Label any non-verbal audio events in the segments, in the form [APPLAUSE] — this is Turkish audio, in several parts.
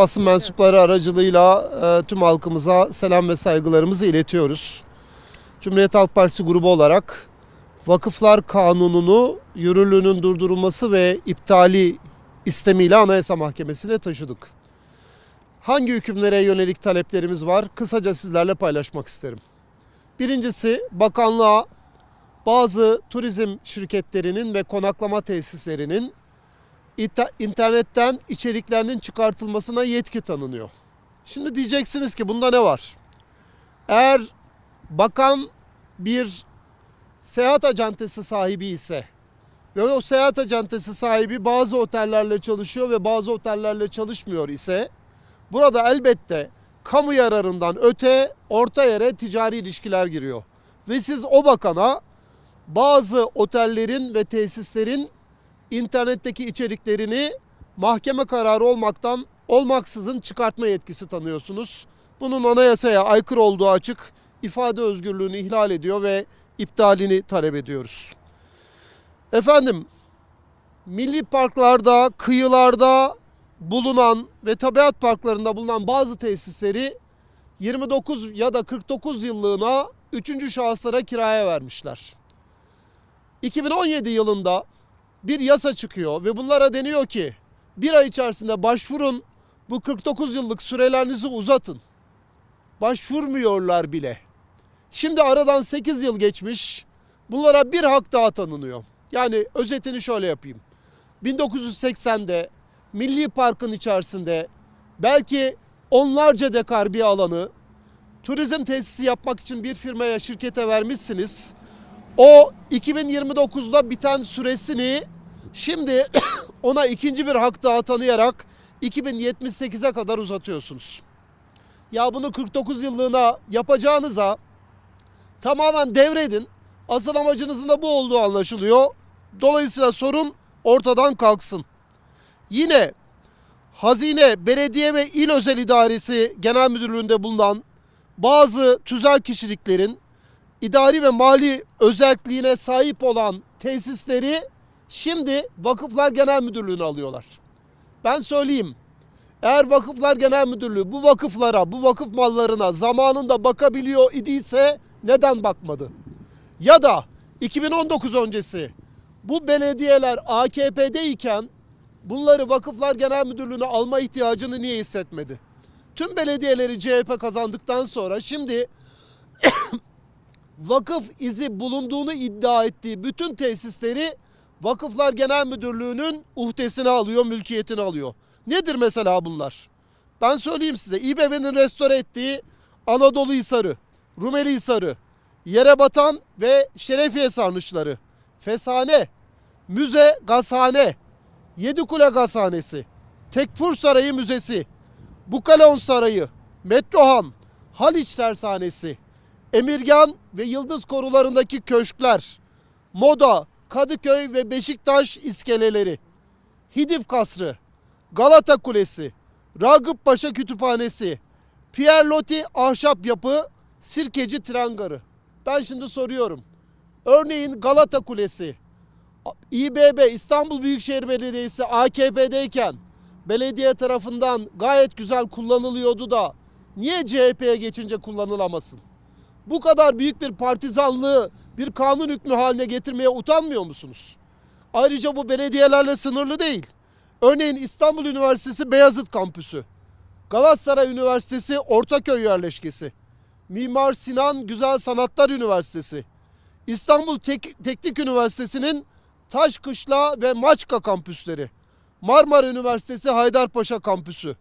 basın mensupları aracılığıyla e, tüm halkımıza selam ve saygılarımızı iletiyoruz. Cumhuriyet Halk Partisi grubu olarak Vakıflar Kanunu'nu yürürlüğünün durdurulması ve iptali istemiyle Anayasa Mahkemesi'ne taşıdık. Hangi hükümlere yönelik taleplerimiz var? Kısaca sizlerle paylaşmak isterim. Birincisi bakanlığa bazı turizm şirketlerinin ve konaklama tesislerinin internetten içeriklerinin çıkartılmasına yetki tanınıyor. Şimdi diyeceksiniz ki bunda ne var? Eğer bakan bir seyahat acentesi sahibi ise ve o seyahat acentesi sahibi bazı otellerle çalışıyor ve bazı otellerle çalışmıyor ise burada elbette kamu yararından öte orta yere ticari ilişkiler giriyor. Ve siz o bakana bazı otellerin ve tesislerin internetteki içeriklerini mahkeme kararı olmaktan olmaksızın çıkartma yetkisi tanıyorsunuz. Bunun anayasaya aykırı olduğu açık ifade özgürlüğünü ihlal ediyor ve iptalini talep ediyoruz. Efendim, milli parklarda, kıyılarda bulunan ve tabiat parklarında bulunan bazı tesisleri 29 ya da 49 yıllığına üçüncü şahıslara kiraya vermişler. 2017 yılında bir yasa çıkıyor ve bunlara deniyor ki bir ay içerisinde başvurun bu 49 yıllık sürelerinizi uzatın. Başvurmuyorlar bile. Şimdi aradan 8 yıl geçmiş. Bunlara bir hak daha tanınıyor. Yani özetini şöyle yapayım. 1980'de Milli Park'ın içerisinde belki onlarca dekar bir alanı turizm tesisi yapmak için bir firmaya, şirkete vermişsiniz. O 2029'da biten süresini şimdi [COUGHS] ona ikinci bir hak daha tanıyarak 2078'e kadar uzatıyorsunuz. Ya bunu 49 yıllığına yapacağınıza tamamen devredin. Asıl amacınızın da bu olduğu anlaşılıyor. Dolayısıyla sorun ortadan kalksın. Yine Hazine, Belediye ve İl Özel İdaresi Genel Müdürlüğü'nde bulunan bazı tüzel kişiliklerin idari ve mali özelliğine sahip olan tesisleri şimdi Vakıflar Genel Müdürlüğü'ne alıyorlar. Ben söyleyeyim. Eğer Vakıflar Genel Müdürlüğü bu vakıflara, bu vakıf mallarına zamanında bakabiliyor idiyse neden bakmadı? Ya da 2019 öncesi bu belediyeler AKP'de iken bunları Vakıflar Genel Müdürlüğü'ne alma ihtiyacını niye hissetmedi? Tüm belediyeleri CHP kazandıktan sonra şimdi vakıf izi bulunduğunu iddia ettiği bütün tesisleri Vakıflar Genel Müdürlüğü'nün uhdesine alıyor, mülkiyetini alıyor. Nedir mesela bunlar? Ben söyleyeyim size. İBB'nin restore ettiği Anadolu Hisarı, Rumeli Hisarı, Yerebatan ve Şerefiye sarnıçları, Fesane, Müze Gazhane, Yedikule Gazhanesi, Tekfur Sarayı Müzesi, Bukaleon Sarayı, Metrohan, Haliç Tersanesi, Emirgan ve Yıldız korularındaki köşkler, Moda, Kadıköy ve Beşiktaş iskeleleri, Hidiv Kasrı, Galata Kulesi, Ragıp Paşa Kütüphanesi, Pierre Loti Ahşap Yapı, Sirkeci Tren Garı. Ben şimdi soruyorum. Örneğin Galata Kulesi, İBB İstanbul Büyükşehir Belediyesi AKP'deyken belediye tarafından gayet güzel kullanılıyordu da niye CHP'ye geçince kullanılamasın? Bu kadar büyük bir partizanlığı bir kanun hükmü haline getirmeye utanmıyor musunuz? Ayrıca bu belediyelerle sınırlı değil. Örneğin İstanbul Üniversitesi Beyazıt Kampüsü, Galatasaray Üniversitesi Ortaköy yerleşkesi, Mimar Sinan Güzel Sanatlar Üniversitesi, İstanbul Tek- Teknik Üniversitesi'nin Taşkışla ve Maçka kampüsleri, Marmara Üniversitesi Haydarpaşa kampüsü,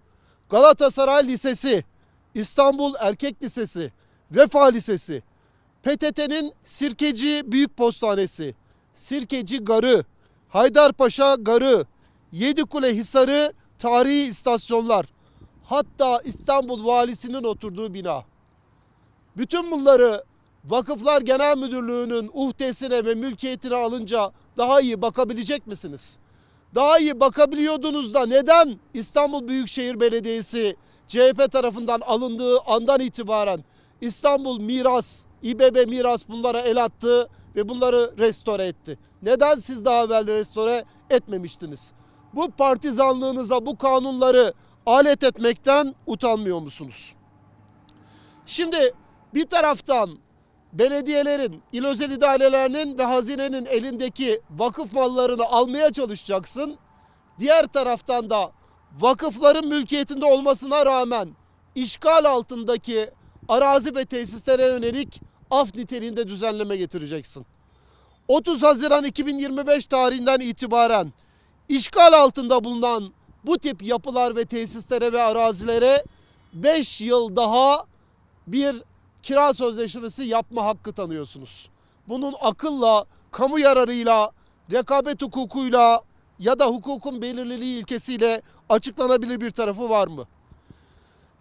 Galatasaray Lisesi, İstanbul Erkek Lisesi, Vefa Lisesi, PTT'nin Sirkeci Büyük Postanesi, Sirkeci Garı, Haydarpaşa Garı, Yedikule Hisarı tarihi istasyonlar, hatta İstanbul Valisi'nin oturduğu bina. Bütün bunları Vakıflar Genel Müdürlüğü'nün uhdesine ve mülkiyetine alınca daha iyi bakabilecek misiniz? Daha iyi bakabiliyordunuz da neden İstanbul Büyükşehir Belediyesi CHP tarafından alındığı andan itibaren İstanbul Miras, İBB Miras bunlara el attı ve bunları restore etti. Neden siz daha evvel restore etmemiştiniz? Bu partizanlığınıza, bu kanunları alet etmekten utanmıyor musunuz? Şimdi bir taraftan belediyelerin, il özel idarelerinin ve hazinenin elindeki vakıf mallarını almaya çalışacaksın. Diğer taraftan da vakıfların mülkiyetinde olmasına rağmen işgal altındaki arazi ve tesislere yönelik af niteliğinde düzenleme getireceksin. 30 Haziran 2025 tarihinden itibaren işgal altında bulunan bu tip yapılar ve tesislere ve arazilere 5 yıl daha bir kira sözleşmesi yapma hakkı tanıyorsunuz. Bunun akılla, kamu yararıyla, rekabet hukukuyla ya da hukukun belirliliği ilkesiyle açıklanabilir bir tarafı var mı?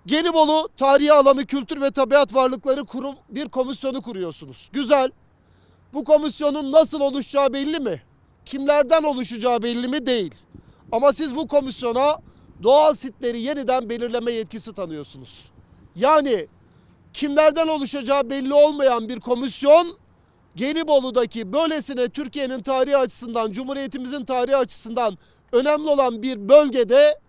Gelibolu Tarihi Alanı Kültür ve Tabiat Varlıkları Kurum bir komisyonu kuruyorsunuz. Güzel. Bu komisyonun nasıl oluşacağı belli mi? Kimlerden oluşacağı belli mi? Değil. Ama siz bu komisyona doğal sitleri yeniden belirleme yetkisi tanıyorsunuz. Yani kimlerden oluşacağı belli olmayan bir komisyon Gelibolu'daki böylesine Türkiye'nin tarihi açısından, Cumhuriyetimizin tarihi açısından önemli olan bir bölgede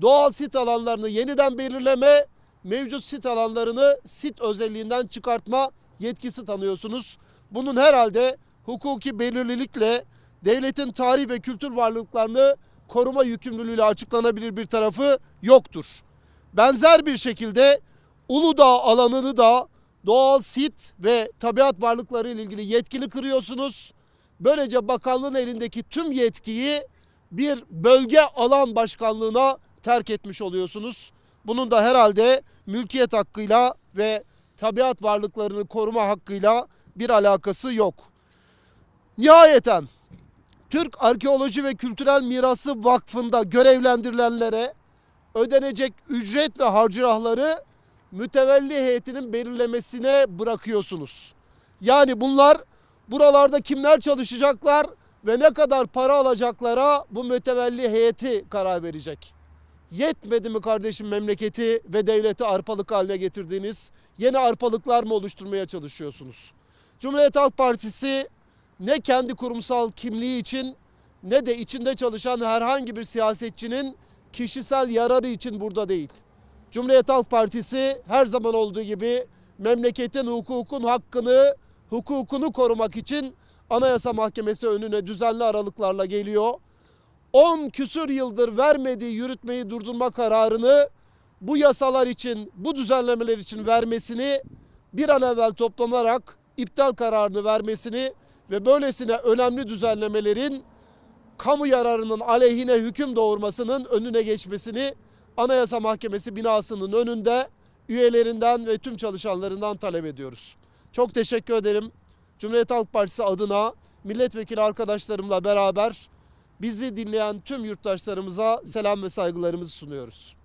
doğal sit alanlarını yeniden belirleme, mevcut sit alanlarını sit özelliğinden çıkartma yetkisi tanıyorsunuz. Bunun herhalde hukuki belirlilikle devletin tarih ve kültür varlıklarını koruma yükümlülüğüyle açıklanabilir bir tarafı yoktur. Benzer bir şekilde Uludağ alanını da doğal sit ve tabiat varlıkları ile ilgili yetkili kırıyorsunuz. Böylece bakanlığın elindeki tüm yetkiyi bir bölge alan başkanlığına terk etmiş oluyorsunuz. Bunun da herhalde mülkiyet hakkıyla ve tabiat varlıklarını koruma hakkıyla bir alakası yok. Nihayeten Türk Arkeoloji ve Kültürel Mirası Vakfı'nda görevlendirilenlere ödenecek ücret ve harcırahları mütevelli heyetinin belirlemesine bırakıyorsunuz. Yani bunlar buralarda kimler çalışacaklar ve ne kadar para alacaklara bu mütevelli heyeti karar verecek. Yetmedi mi kardeşim memleketi ve devleti arpalık haline getirdiğiniz yeni arpalıklar mı oluşturmaya çalışıyorsunuz? Cumhuriyet Halk Partisi ne kendi kurumsal kimliği için ne de içinde çalışan herhangi bir siyasetçinin kişisel yararı için burada değil. Cumhuriyet Halk Partisi her zaman olduğu gibi memleketin hukukun hakkını, hukukunu korumak için Anayasa Mahkemesi önüne düzenli aralıklarla geliyor. 10 küsür yıldır vermediği yürütmeyi durdurma kararını bu yasalar için, bu düzenlemeler için vermesini bir an evvel toplanarak iptal kararını vermesini ve böylesine önemli düzenlemelerin kamu yararının aleyhine hüküm doğurmasının önüne geçmesini Anayasa Mahkemesi binasının önünde üyelerinden ve tüm çalışanlarından talep ediyoruz. Çok teşekkür ederim. Cumhuriyet Halk Partisi adına milletvekili arkadaşlarımla beraber bizi dinleyen tüm yurttaşlarımıza selam ve saygılarımızı sunuyoruz.